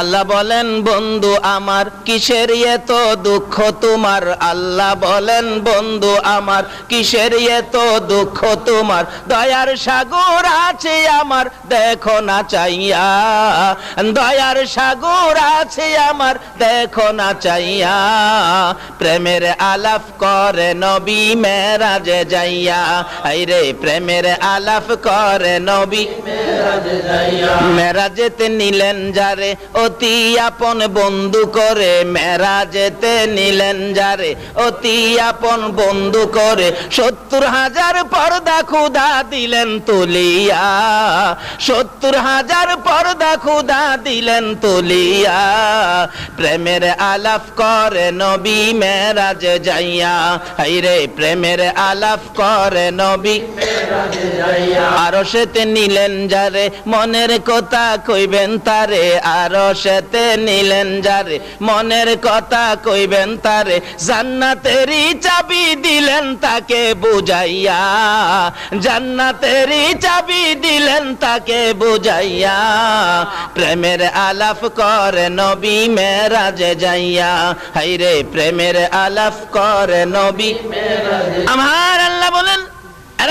আল্লাহ বলেন, বন্ধু আমার, কিসের এত দুঃখ তোমার? আল্লাহ বলেন, বন্ধু আমার, কিসের এত দুঃখ তোমার? দয়ার সাগর আছে আমার, দেখো না চাইয়া। দয়ার সাগর আছে আমার, দেখো না চাইয়া। প্রেমের আলাপ করে নবী মেরাজে যাইয়া। এই রে প্রেমের আলাপ করে নবী মেরাজেতে নিলেন যারে অতি আপন বন্ধু করে মেরাজেতে নিলেন যারে। অতি আপন বন্ধু করে সত্তর হাজার পর্দা খুদা দিলেন তুলিয়া। সত্তর হাজার পর্দা দিলেন তুলিয়া। প্রেমের আলাপ করে নবী মেরাজে যাইয়া। হাইরে, প্রেমের আলাপ করে নবী আরও সেতে নিলেন যারে। মনের কথা কইবেন তারে আরও সেতে নিলেন যারে, মনের কথা কইবেন তারে, জান্নাতেরই চাবি দিলেন তাকে বুঝাইয়া, জান্নাতেরই চাবি দিলেন তাকে বুঝাইয়া, প্রেমের আলাপ করে নবী মেরাজে যাইয়া, হাইরে প্রেমের আলাপ করে নবী আমার আল্লাহ বলেন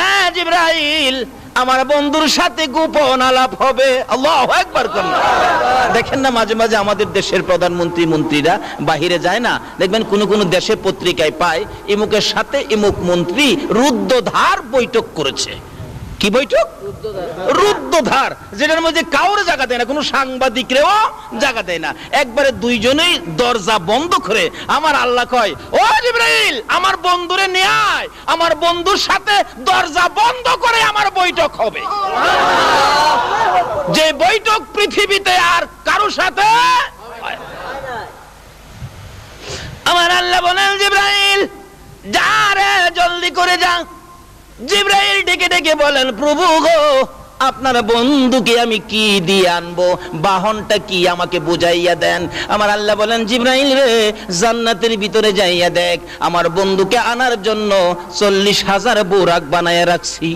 রাজ ইব্রাহিল আমার বন্ধুর সাথে গোপন আলাপ হবে, আল্লাহ একবার করুন। দেখেন না মাঝে মাঝে আমাদের দেশের প্রধানমন্ত্রী, মন্ত্রীরা বাহিরে যায় না। দেখবেন কোন কোন দেশে পত্রিকায় পায়, ইমুকের সাথে ইমুক মন্ত্রী রুদ্ধধার বৈঠক করেছে। কি বৈঠক? যেটার মধ্যে কাউরে জায়গা দেয় না, কোনো সাংবাদিকরেও জায়গা দেয় না। একবারে দুইজনেই দরজা বন্ধ করে আমার আল্লাহ কয়, ও জিব্রাইল, আমার বন্ধুরে নিয়ে আয়, আমার বন্ধুর সাথে দরজা বন্ধ করে আমার বৈঠক হবে। যে বৈঠক পৃথিবীতে সাথে? আমার আল্লাহ বলেন, জিব্রাইল, যা রে, জলদি করে যা। জিব্রাইল ডেকে ডেকে বলেন, প্রভু গো, আপনার বন্ধুকে আমি কি দিয়ে আনব? বাহনটা কি আমাকে বুঝাইয়া দেন? আমার আল্লাহ বলেন, জিব্রাইল রে, জান্নাতের ভিতরে যাইয়া দেখ। আমার বন্ধুকে আনার জন্য চল্লিশ হাজার বোরাক বানাইয়া রাখছি।